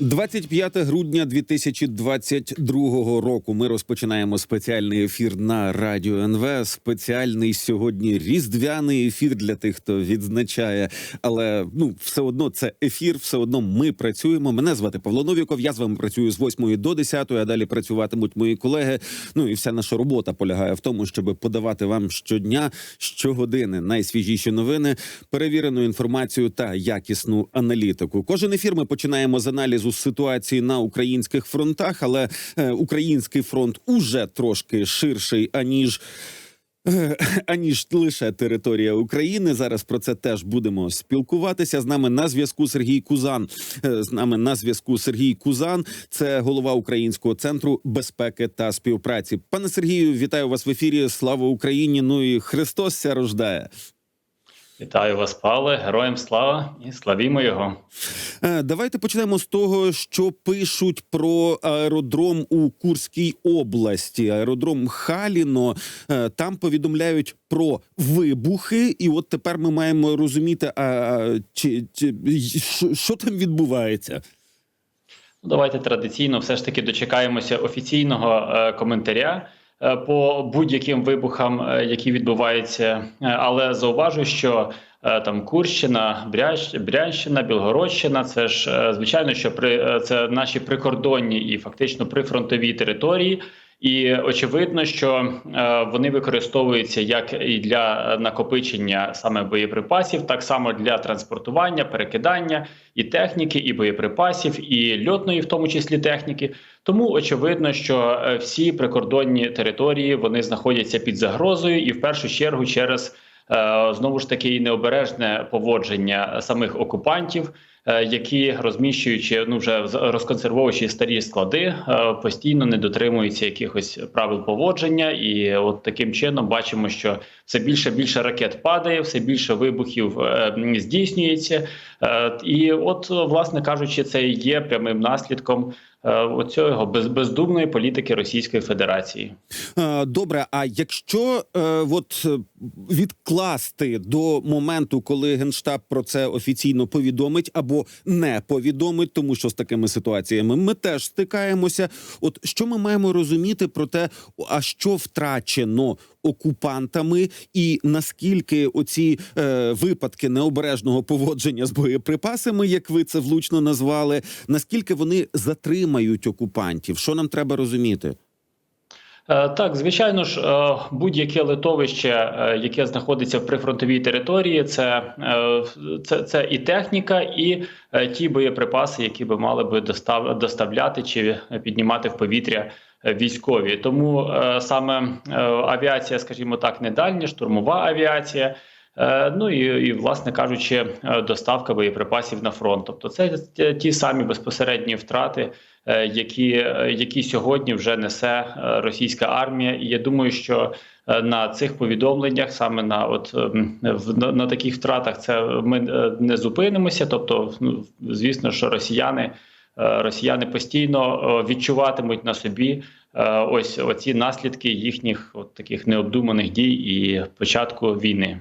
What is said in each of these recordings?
25 грудня 2022 року. Ми розпочинаємо спеціальний ефір на радіо НВ. Спеціальний сьогодні різдвяний ефір для тих, хто відзначає. Але ну все одно це ефір, все одно ми працюємо. Мене звати Павло Новіков. Я з вами працюю з 8 до 10, а далі працюватимуть мої колеги. Ну і вся наша робота полягає в тому, щоб подавати вам щодня, щогодини найсвіжіші новини, перевірену інформацію та якісну аналітику. Кожен ефір ми починаємо з аналізу ситуації на українських фронтах, але е, український фронт уже трошки ширший аніж. е, Аніж лише територія України. Зараз про це теж будемо спілкуватися. З нами на зв'язку Сергій Кузан. Е, З нами на зв'язку Сергій Кузан. Це голова Українського центру безпеки та співпраці. Пане Сергію, вітаю вас в ефірі. Слава Україні! Ну і Христос ся рождає. Вітаю вас, Павле, героям слава і славімо його. Е, Давайте почнемо з того, що пишуть про аеродром у Курській області. Аеродром Халіно. Е, Там повідомляють про вибухи, і от тепер ми маємо розуміти, а, чи, чи що, там відбувається. Ну, Давайте традиційно все ж таки дочекаємося офіційного е, коментаря по будь-яким вибухам, е, які відбуваються. Е, Але зауважу, що е, там Курщина, Брянщина, Білгородщина це ж е, звичайно, що при е, це наші прикордонні і фактично прифронтові території. І очевидно, що е, вони використовуються як і для накопичення саме боєприпасів, так само для транспортування, перекидання і техніки, і боєприпасів, і льотної, в тому числі техніки. Тому очевидно, що е, всі прикордонні території вони знаходяться під загрозою, і в першу чергу через е, знову ж таки необережне поводження самих окупантів. Е, Які розміщуючи ну вже розконсервовуючи старі склади, е, постійно не дотримуються якихось правил поводження, і от таким чином бачимо, що все більше більше ракет падає, все більше вибухів е, здійснюється. І от, власне кажучи, це є прямим наслідком оцього без, бездумної політики Російської Федерації. Е, Добре, а якщо е, от е, відкласти до моменту, коли генштаб про це офіційно повідомить або не повідомить, тому що з такими ситуаціями ми теж стикаємося. От що ми маємо розуміти про те, а що втрачено окупантами, і наскільки оці е, випадки необережного поводження з боєприпасами, як ви це влучно назвали, наскільки вони затримають окупантів? Що нам треба розуміти? Е, Так, звичайно ж, е, будь-яке литовище, е, яке знаходиться в прифронтовій території, це, це, це і техніка, і ті боєприпаси, які би мали би достав, доставляти чи піднімати в повітря військові. Тому е, саме е, авіація, скажімо так, не дальня, штурмова авіація. Е, Ну і, і власне кажучи, доставка боєприпасів на фронт. Тобто, це ті- самі безпосередні втрати, які, які сьогодні вже несе російська армія. І я думаю, що на цих повідомленнях, саме на от на, на таких втратах, це ми не зупинимося. Тобто, ну, звісно, що росіяни. Е, Росіяни постійно е, відчуватимуть на собі е, ось оці наслідки їхніх от таких необдуманих дій і початку війни.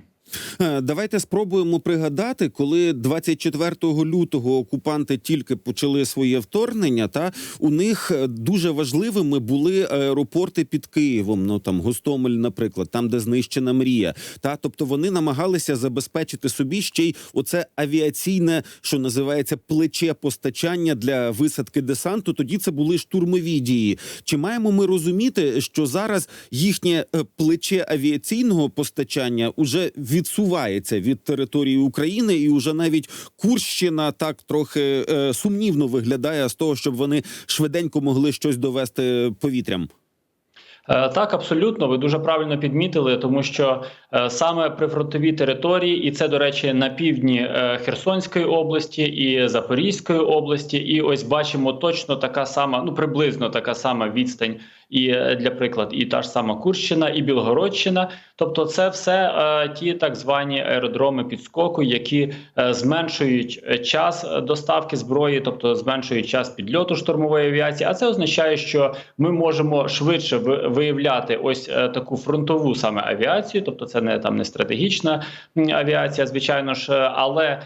Е, Давайте спробуємо пригадати, коли 24 лютого окупанти тільки почали своє вторгнення. Та у них е, дуже важливими були аеропорти під Києвом. Ну там Гостомель, наприклад, там, де знищена мрія. Та тобто вони намагалися забезпечити собі ще й оце авіаційне, що називається плече постачання для висадки десанту. Тоді це були штурмові дії. Чи маємо ми розуміти, що зараз їхнє е, плече авіаційного постачання уже відсувається від території України, і уже навіть Курщина так трохи е, сумнівно виглядає з того, щоб вони швиденько могли щось довести повітрям. Е, Так, абсолютно, ви дуже правильно підмітили, тому що е, саме прифронтові території, і це, до речі, на півдні е, Херсонської області і Запорізької області. І ось бачимо точно така сама, ну приблизно така сама відстань, і е, для приклад, і та ж сама Курщина, і Білгородщина. Тобто, це все е, ті так звані аеродроми підскоку, які е, зменшують е, час е, доставки зброї, тобто зменшують час підльоту штурмової авіації. А це означає, що ми можемо швидше ви- виявляти ось е, таку фронтову саме авіацію, тобто це не там не стратегічна авіація, звичайно ж, але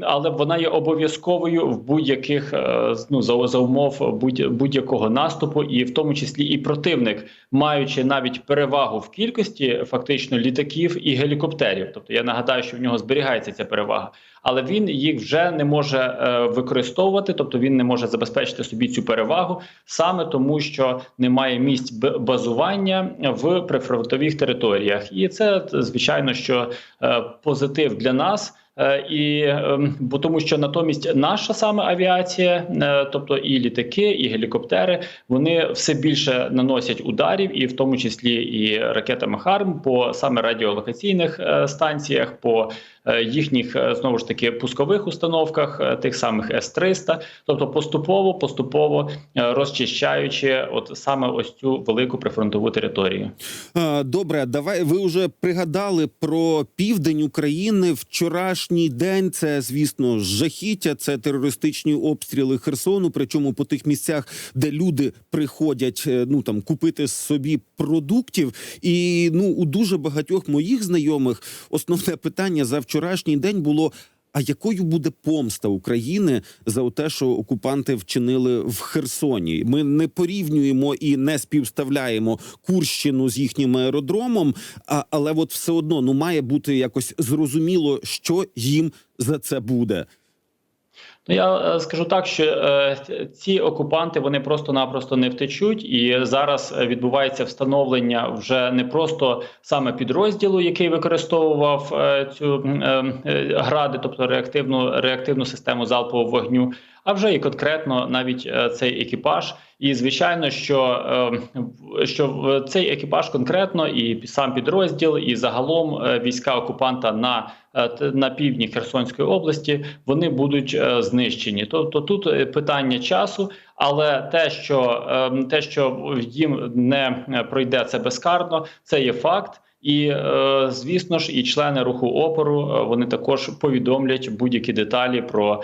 але вона є обов'язковою в будь-яких е, ну, за, умов будь, будь-якого наступу, і в тому числі і противник, маючи навіть перевагу в кількості фактично літаків і гелікоптерів. Тобто я нагадаю, що в нього зберігається ця перевага, але він їх вже не може е, використовувати, тобто він не може забезпечити собі цю перевагу саме тому, що немає місць базування в прифронтових територіях, і це звичайно, що е, позитив для нас. Е, І ем, бо тому, що натомість наша саме авіація, е, тобто і літаки, і гелікоптери, вони все більше наносять ударів, і в тому числі і ракетами ХАРМ по саме радіолокаційних е, станціях, по їхніх е, знову ж таки пускових установках, е, тих самих С-300, тобто поступово, поступово е, розчищаючи, от саме ось цю велику прифронтову територію. Е, Добре, давай ви вже пригадали про південь України. Вчорашній день це, звісно, жахіття. Це терористичні обстріли Херсону. Причому по тих місцях, де люди приходять, е, ну там купити собі продуктів. І ну у дуже багатьох моїх знайомих основне питання за вчорашній день було. А якою буде помста України за те, що окупанти вчинили в Херсоні? Ми не порівнюємо і не співставляємо Курщину з їхнім аеродромом, а, але от все одно ну має бути якось зрозуміло, що їм за це буде. Ну я е, скажу так, що е, ці окупанти вони просто-напросто не втечуть, і зараз е, відбувається встановлення вже не просто саме підрозділу, який використовував е, цю е, е, гради, тобто реактивну реактивну систему залпового вогню, а вже і конкретно навіть е, цей екіпаж. І звичайно, що, е, що цей екіпаж конкретно і сам підрозділ, і загалом е, війська окупанта на, на півдні Херсонської області вони будуть знищені. Тобто тут питання часу, але те, що е, те, що їм не пройде це безкарно, це є факт. І звісно ж, і члени руху опору вони також повідомлять будь-які деталі про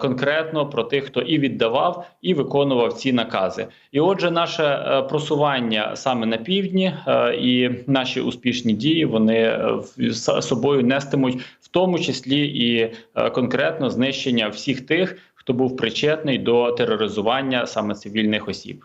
конкретно про тих, хто і віддавав, і виконував ці накази. І отже, наше е, просування саме на півдні е, і наші успішні дії вони е, собою нестимуть, в тому числі і е, конкретно знищення всіх тих, хто був причетний до тероризування саме цивільних осіб.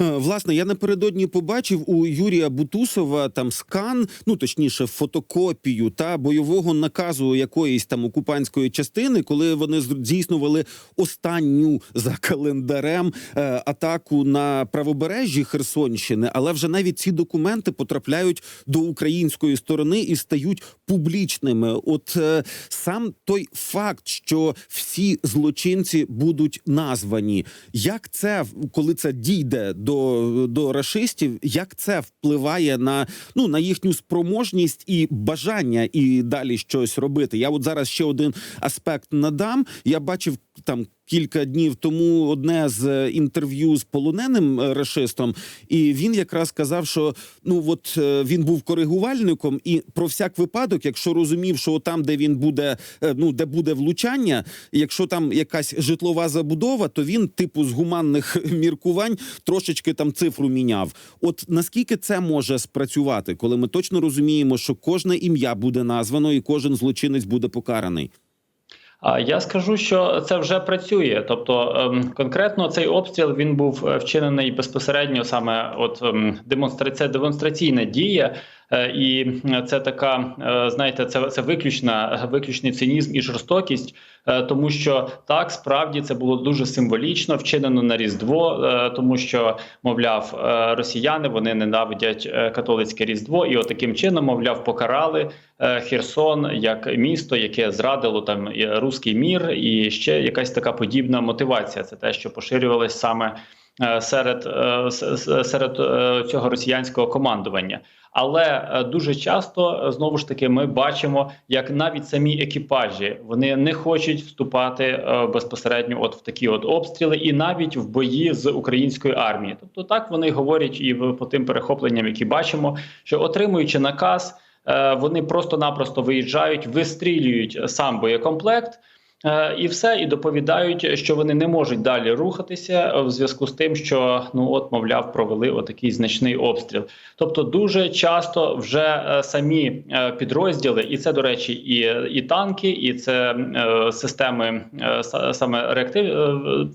Е, Власне, я напередодні побачив у Юрія Бутусова там скан, ну точніше, фотокопію та бойового наказу якоїсь там окупантської частини, коли вони здійснювали останню за календарем е, атаку на правобережжі Херсонщини. Але вже навіть ці документи потрапляють до української сторони і стають публічними. От е, сам той факт, що всі злочинці будуть названі, як це коли це дійде до, до расистів, як це впливає на ну на їхню спроможність і бажання і далі щось робити? Я от зараз ще один аспект надам. Я бачив там. Кілька днів тому одне з е, інтерв'ю з полоненим е, рашистом, і він якраз сказав, що ну от е, він був коригувальником, і про всяк випадок, якщо розумів, що там, де він буде, ну де буде влучання, якщо там якась житлова забудова, то він, типу, з гуманних міркувань трошечки там цифру міняв. От наскільки це може спрацювати, коли ми точно розуміємо, що кожне ім'я буде названо і кожен злочинець буде покараний? Я скажу, що це вже працює. Тобто, ем, конкретно цей обстріл він був е, вчинений безпосередньо саме от демонстрація демонстраційна дія. Е, І це така, е, знаєте, це це виключна виключний цинізм і жорстокість, е, тому що так справді це було дуже символічно вчинено на різдво, е, тому що, мовляв, е, росіяни вони ненавидять е, католицьке різдво, і от чином, мовляв, покарали е, Херсон як місто, яке зрадило там і руський мір, і ще якась така подібна мотивація. Це те, що поширювалось саме е, серед, е, с- с- серед е, цього росіянського командування. Але е, дуже часто е, знову ж таки ми бачимо, як навіть самі екіпажі вони не хочуть вступати е, безпосередньо от в такі от обстріли, і навіть в бої з українською армією. Тобто так вони говорять і по тим перехопленням, які бачимо, що отримуючи наказ, е, вони просто-напросто виїжджають, вистрілюють сам боєкомплект. Е, І все, і доповідають, що вони не можуть далі рухатися в зв'язку з тим, що ну от, мовляв, провели отакий значний обстріл. Тобто, дуже часто вже е, самі е, підрозділи, і це до речі, і і танки, і це е, системи е, саме реактив, е,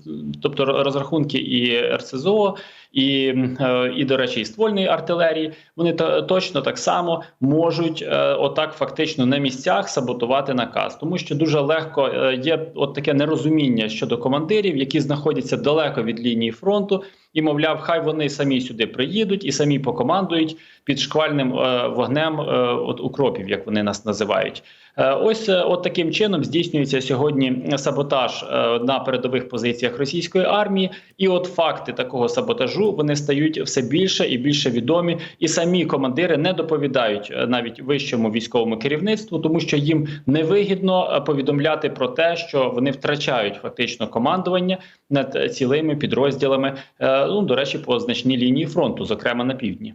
тобто розрахунки і РСЗО, і, е, і до речі, і ствольної артилерії. Вони то, точно так само можуть е, отак фактично на місцях саботувати наказ, тому що дуже легко е, є от таке нерозуміння щодо командирів, які знаходяться далеко від лінії фронту, і мовляв, хай вони самі сюди приїдуть і самі покомандують під шквальним е, вогнем е, от укропів, як вони нас називають. Е, Ось е, от таким чином здійснюється сьогодні саботаж е, на передових позиціях російської армії, і от факти такого саботажу вони стають все більше і більше відомі, і самі командири не доповідають е, навіть вищому військовому керівництву, тому що їм невигідно е, повідомляти про те, що вони втрачають фактично командування над е, цілими підрозділами. е, Ну до речі, по значній лінії фронту, зокрема на півдні.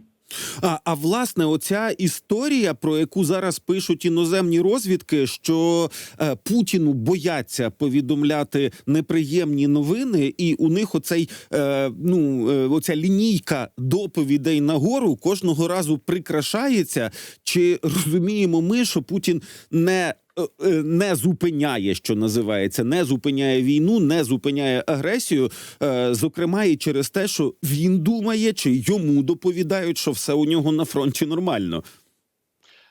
А, а власне, оця історія, про яку зараз пишуть іноземні розвідки, що е, Путіну бояться повідомляти неприємні новини, і у них оцей е, ну е, оця лінійка доповідей нагору кожного разу прикрашається. Чи розуміємо ми, що Путін не не зупиняє, що називається, не зупиняє війну, не зупиняє агресію, е, зокрема і через те, що він думає, чи йому доповідають, що все у нього на фронті нормально.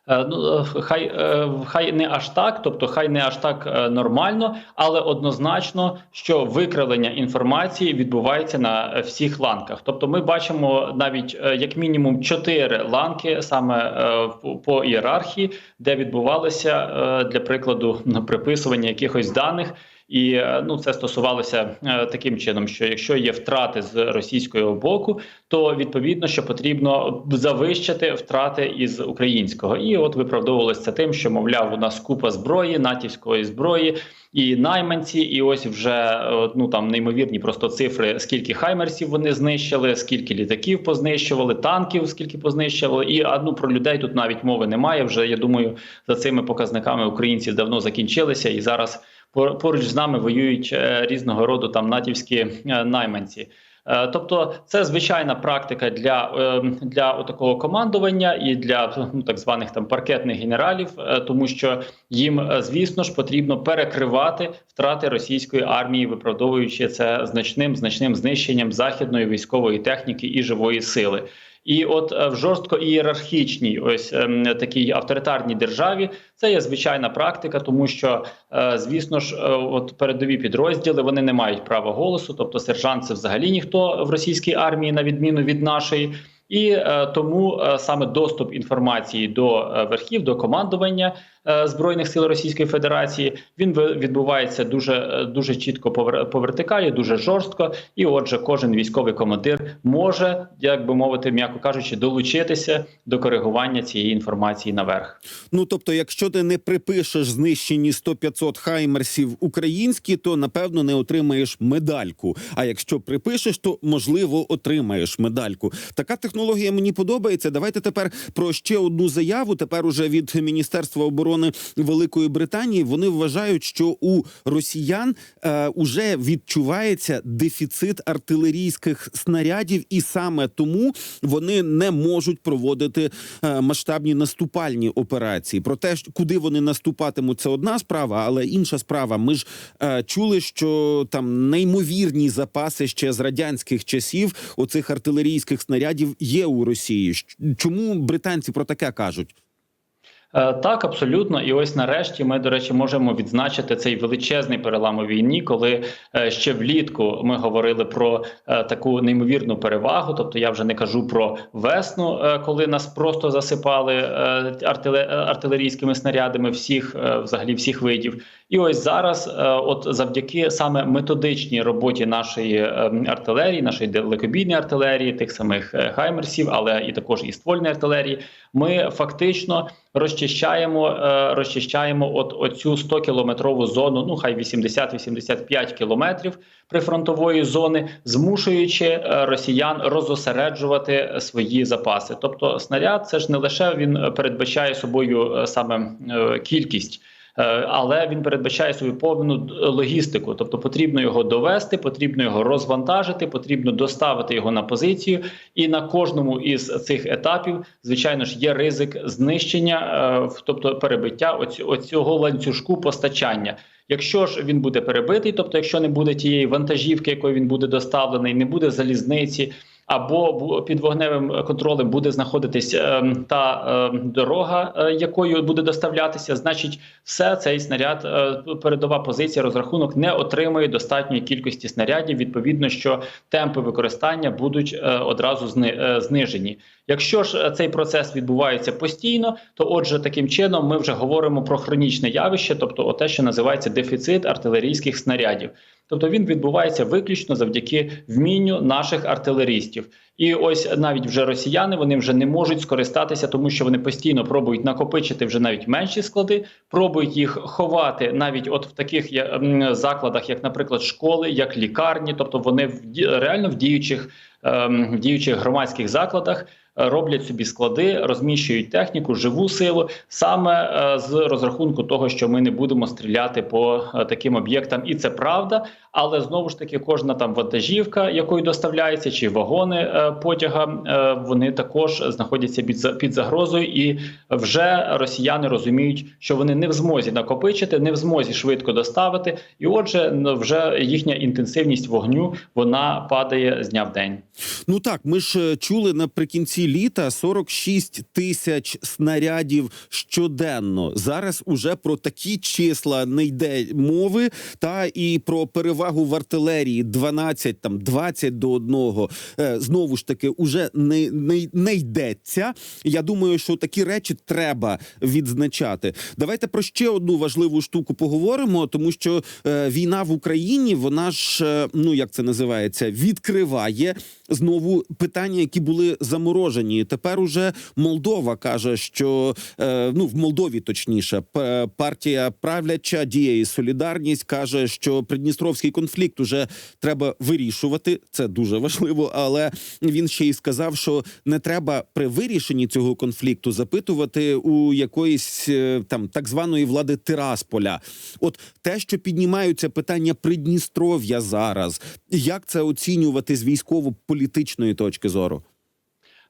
Е, Ну е, хай е, хай не аж так, тобто хай не аж так нормально, але однозначно, що викривлення інформації відбувається на всіх ланках. Тобто, ми бачимо навіть як мінімум чотири ланки саме по- ієрархії, де відбувалося для прикладу приписування якихось даних. І е, ну це стосувалося е, таким чином, що якщо є втрати з російського боку, то відповідно, що потрібно завищити втрати із українського, і от виправдовувалося тим, що мовляв, у нас купа зброї, натівської зброї і найманці, і ось вже е, ну там неймовірні просто цифри, скільки хаймерсів вони знищили, скільки літаків познищували, танків, скільки познищували, і а, ну, про людей тут навіть мови немає. Вже я думаю, за цими показниками українців давно закінчилися і зараз. Пор- поруч з нами воюють е, різного роду там натівські е, найманці. Е, Тобто це звичайна практика для, для такого командування і для ну, так званих там паркетних генералів, тому що їм, звісно ж, потрібно перекривати втрати російської армії, виправдовуючи це значним значним знищенням західної військової техніки і живої сили. І от е, в жорстко ієрархічній, ось ем, такій авторитарній державі, це є звичайна практика, тому що, е, звісно ж, е, от передові підрозділи вони не мають права голосу, тобто сержант це взагалі ніхто в російській армії, на відміну від нашої. І тому саме доступ інформації до верхів, до командування збройних сил Російської Федерації він відбувається дуже е, дуже чітко по вертикалі, дуже жорстко. І, отже, кожен військовий командир може, як би мовити, м'яко кажучи, долучитися до коригування цієї інформації наверх. Ну тобто, якщо ти не припишеш знищені 100-500 хаймерсів українські, то напевно не отримаєш медальку. А якщо припишеш, то можливо отримаєш медальку. Така технологія мені подобається. Давайте тепер про ще одну заяву. Тепер уже від Міністерства оборони Великої Британії вони вважають, що у росіян е, уже відчувається дефіцит артилерійських снарядів, і саме тому вони не можуть проводити е, масштабні наступальні операції. Про те, куди вони наступатимуть, це одна справа, але інша справа. Ми ж е, чули, що там неймовірні запаси ще з радянських часів оцих артилерійських снарядів є у Росії. Чому британці про таке кажуть? Е, Так, абсолютно, і ось нарешті ми, до речі, можемо відзначити цей величезний перелам у війні, коли е, ще влітку ми говорили про е, таку неймовірну перевагу. Тобто, я вже не кажу про весну, коли нас просто засипали артилерійськими снарядами всіх, взагалі всіх видів. І ось зараз, от завдяки саме методичній роботі нашої артилерії, нашої далекобійної артилерії, тих самих хаймерсів, але і також і ствольної артилерії, ми фактично розчищаємо, е, розчищаємо от оцю 100 кілометрову зону, ну хай 80-85 кілометрів прифронтової зони, змушуючи е, росіян розосереджувати свої запаси. Тобто, снаряд це ж не лише він передбачає собою е, саме кількість. Е, але він передбачає свою повну логістику, тобто потрібно його довести, потрібно його розвантажити, потрібно доставити його на позицію, і на кожному із цих етапів, звичайно ж, є ризик знищення, е, тобто перебиття оць- оцього ланцюжку постачання. Якщо ж він буде перебитий, тобто якщо не буде тієї вантажівки, якою він буде доставлений, не буде залізниці. Або під вогневим контролем буде знаходитись ем, та ем, дорога, е, якою буде доставлятися, значить, все цей снаряд, е, передова позиція, розрахунок не отримує достатньої кількості снарядів. Відповідно, що темпи використання будуть е, одразу е, знижені. Якщо ж е, цей процес відбувається постійно, то отже, таким чином ми вже говоримо про хронічне явище, тобто те, що називається дефіцит артилерійських снарядів. Тобто він відбувається виключно завдяки вмінню наших артилерістів. І ось навіть вже росіяни вони вже не можуть скористатися, тому що вони постійно пробують накопичити вже навіть менші склади, пробують їх ховати навіть от в таких закладах, як, наприклад, школи, як лікарні, тобто вони в реально в діючих, в діючих громадських закладах. е, Роблять собі склади, розміщують техніку, живу силу саме е, з розрахунку того, що ми не будемо стріляти по е, таким об'єктам, і це правда. Але знову ж таки, кожна там вантажівка, якою доставляється, чи вагони потяга, вони також знаходяться під за- під загрозою, і вже росіяни розуміють, що вони не в змозі накопичити, не в змозі швидко доставити. І отже, вже їхня інтенсивність вогню вона падає з дня в день. Ну так, ми ж е, чули наприкінці літа 46 тисяч снарядів щоденно. Зараз уже про такі числа не йде мови, та і про перевагу в артилерії 12, там 20 до одного. Е, Знову ж таки, уже не, не, не йдеться. Я думаю, що такі речі треба відзначати. Давайте про ще одну важливу штуку поговоримо, тому що е, війна в Україні, вона ж е, ну як це називається, відкриває знову питання, які були заморожені. Тепер уже Молдова каже, що е, ну в Молдові точніше, партія правляча діє і солідарність каже, що придністровський конфлікт уже треба вирішувати. Це дуже важливо. Але він ще й сказав, що не треба при вирішенні цього конфлікту запитувати у якоїсь е, там так званої влади Тирасполя. От те, що піднімаються питання Придністров'я зараз, як це оцінювати з військово-політичної точки зору?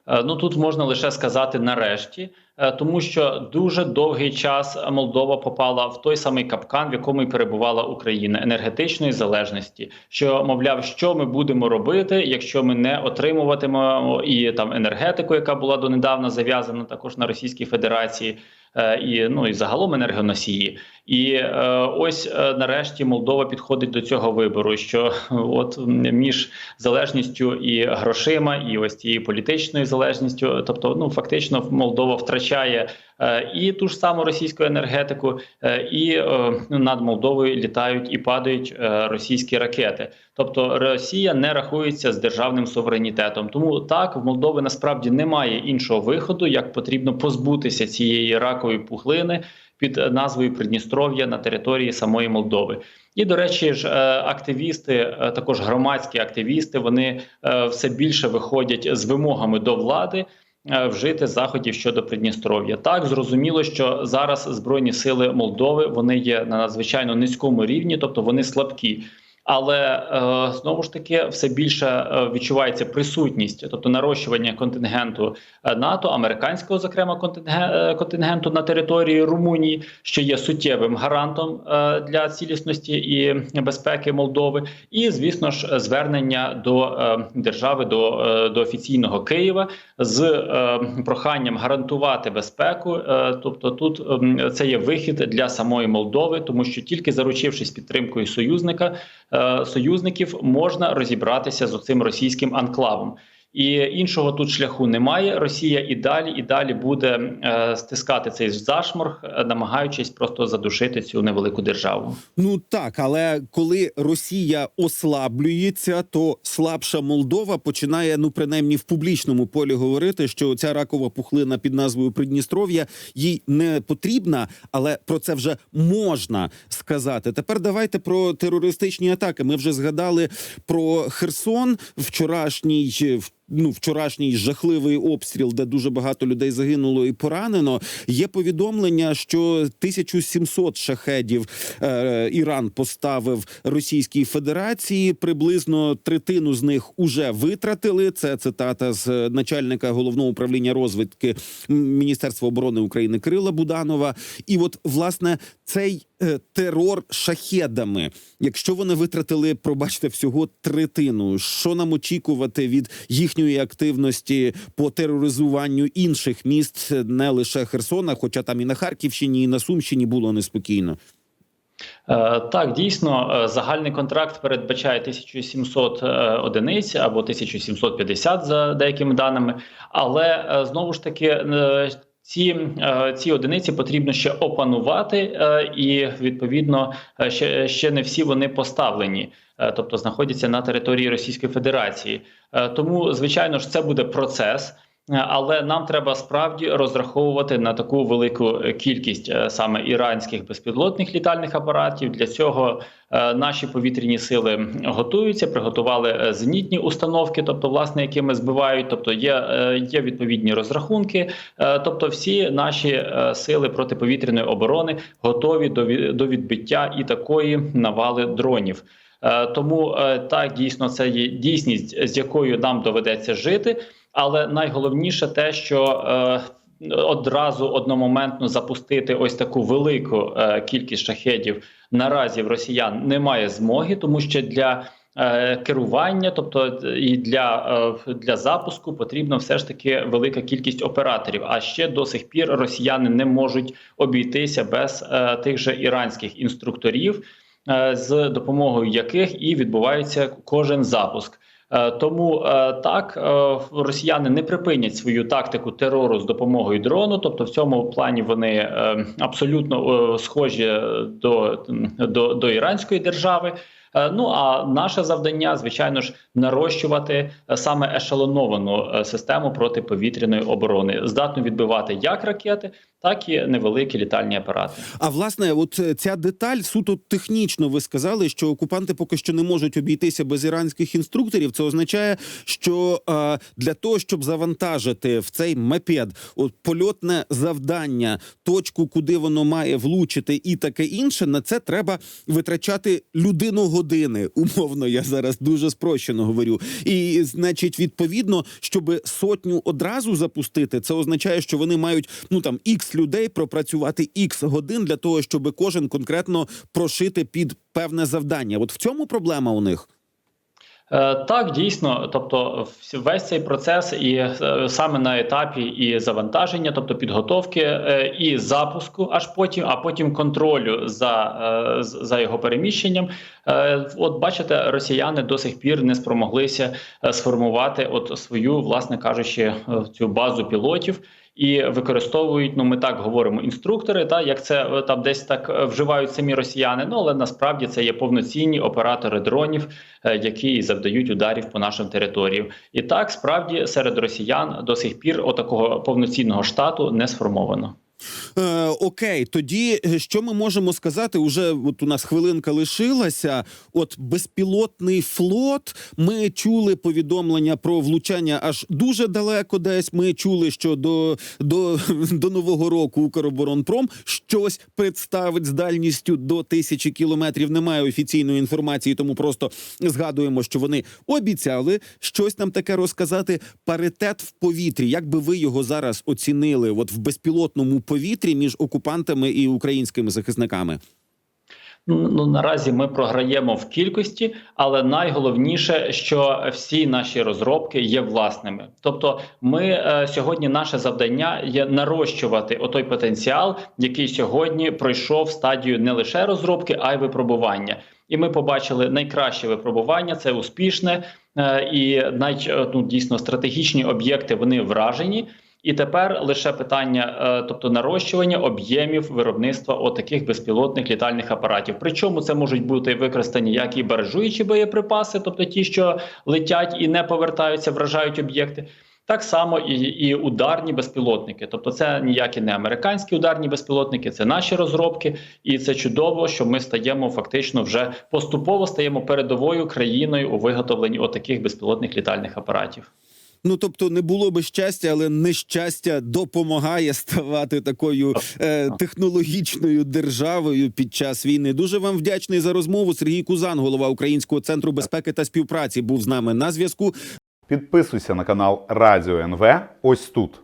Е, Ну тут можна лише сказати нарешті, е, тому що дуже довгий час Молдова попала в той самий капкан, в якому і перебувала Україна енергетичної залежності. Що мовляв, що ми будемо робити, якщо ми не отримуватимемо і там енергетику, яка була донедавна зав'язана також на Російській Федерації. Е, І ну і загалом енергоносії, і е, ось е, нарешті Молдова підходить до цього вибору. Що от між залежністю і грошима, і ось цією політичною залежністю, тобто, ну фактично, Молдова втрачає і ту ж саму російську енергетику, е, і е, над Молдовою літають і падають е, російські ракети. Тобто Росія не рахується з державним суверенітетом. Тому так в Молдови насправді немає іншого виходу, як потрібно позбутися цієї ракової пухлини під назвою Придністров'я на території самої Молдови. І до речі, ж е, активісти, е, також громадські активісти, вони е, все більше виходять з вимогами до влади. Е, Вжити заходів щодо Придністров'я так зрозуміло, що зараз збройні сили Молдови вони є на надзвичайно низькому рівні, тобто вони слабкі. Але е, знову ж таки все більше е, відчувається присутність, тобто нарощування контингенту е, НАТО, американського, зокрема, контингенту на території Румунії, що є суттєвим гарантом для цілісності і безпеки Молдови, і звісно ж звернення до держави до, до офіційного Києва з проханням гарантувати безпеку. Тобто, тут ем, це є вихід для самої Молдови, тому що тільки заручившись підтримкою союзника союзників, можна розібратися з цим російським анклавом. І іншого тут шляху немає. Росія і далі і далі буде е, стискати цей зашморг, е, намагаючись просто задушити цю невелику державу. Ну так, але коли Росія ослаблюється, то слабша Молдова починає, ну принаймні в публічному полі говорити, що ця ракова пухлина під назвою Придністров'я їй не потрібна, але про це вже можна сказати. Тепер давайте про терористичні атаки. Ми вже згадали про Херсон вчорашній. Ну вчорашній жахливий обстріл, де дуже багато людей загинуло і поранено. Є повідомлення, що 1700 шахедів е, Іран поставив Російській Федерації. Приблизно третину з них уже витратили. Це цитата з начальника головного управління розвідки Міністерства оборони України Кирила Буданова. І от власне цей е, терор шахедами, якщо вони витратили, пробачте, всього третину, що нам очікувати від їхньої активності по тероризуванню інших міст, не лише Херсона, хоча там і на Харківщині, і на Сумщині було неспокійно. Е, Так, дійсно, е, загальний контракт передбачає 1700 е, одиниць або 1750 за деякими даними, але знову ж таки. Ці ці одиниці потрібно ще опанувати, і відповідно ще ще не всі вони поставлені, тобто знаходяться на території Російської Федерації. Е, Тому, звичайно ж, це буде процес. Е, Але нам треба справді розраховувати на таку велику кількість е, саме іранських безпілотних літальних апаратів. Для цього е, наші повітряні сили готуються, приготували е, зенітні установки, тобто, власне, якими збивають. Тобто, є, е, є відповідні розрахунки. Е, Тобто, всі наші е, сили протиповітряної оборони готові до відбиття і такої навали дронів. Е, Тому е, так дійсно це є дійсність, з якою нам доведеться жити. Але найголовніше те, що е, одразу одномоментно запустити ось таку велику кількість шахедів наразі в росіян немає змоги, тому що для керування, тобто і для, для запуску, потрібна все ж таки велика кількість операторів. А ще до сих пір росіяни не можуть обійтися без тих же іранських інструкторів, з допомогою яких і відбувається кожен запуск. Е, Тому е, так е, росіяни не припинять свою тактику терору з допомогою дрону. Тобто, в цьому плані вони е, абсолютно е, схожі до, до, до іранської держави. Е, Ну а наше завдання, звичайно ж, нарощувати е, саме ешелоновану е, систему протиповітряної оборони, здатну відбивати як ракети, так і невеликі літальні апарати. А власне, от ця деталь суто технічно ви сказали, що окупанти поки що не можуть обійтися без іранських інструкторів. Це означає, що е, для того, щоб завантажити в цей мопед от польотне завдання, точку, куди воно має влучити, і таке інше, на це треба витрачати людину години. Умовно, я зараз дуже спрощено говорю. І значить, відповідно, щоб сотню одразу запустити, це означає, що вони мають ну там ікс людей пропрацювати ікс годин для того, щоб кожен конкретно прошити під певне завдання. От в цьому проблема у них. Е, Так, дійсно, тобто весь цей процес, і е, саме на етапі і завантаження, тобто підготовки е, і запуску, аж потім, а потім контролю за, за його переміщенням. От бачите, росіяни до сих пір не спромоглися сформувати от свою, власне кажучи, цю базу пілотів. І використовують, ну ми так говоримо, інструктори, та як це е, там десь так е, вживають самі росіяни. Ну але насправді це є повноцінні оператори дронів, е, які завдають ударів по нашим територіям. І так справді серед росіян до сих пір отакого повноцінного штату не сформовано. Е, окей, тоді е, що ми можемо сказати? Уже от у нас хвилинка лишилася. От безпілотний флот. Ми чули повідомлення про влучання аж дуже далеко. Десь ми чули, що до, до, до нового року Укроборонпром щось представить з дальністю до тисячі кілометрів. Немає офіційної інформації, тому просто згадуємо, що вони обіцяли щось нам таке розказати. Паритет в повітрі. Як би ви його зараз оцінили? От в безпілотному повітрі між окупантами і українськими захисниками? Ну ну, наразі ми програємо в кількості, але найголовніше, що всі наші розробки є власними. Тобто, ми е, сьогодні наше завдання є нарощувати отой потенціал, який сьогодні пройшов стадію не лише розробки, а й випробування. І ми побачили найкраще випробування це успішне е, і най, е, ну, дійсно стратегічні об'єкти вони вражені. І тепер лише питання, е, тобто нарощування об'ємів виробництва отаких безпілотних літальних апаратів. Причому це можуть бути використані як і баражуючі боєприпаси, тобто ті, що летять і не повертаються, вражають об'єкти. Так само і, і ударні безпілотники, тобто це ніякі не американські ударні безпілотники, це наші розробки, і це чудово, що ми стаємо фактично вже поступово стаємо передовою країною у виготовленні отаких безпілотних літальних апаратів. Ну тобто не було би щастя, але нещастя допомагає ставати такою е, технологічною державою під час війни. Дуже вам вдячний за розмову. Сергій Кузан, голова Українського центру безпеки та співпраці, був з нами на зв'язку. Підписуйся на канал Радіо НВ ось тут.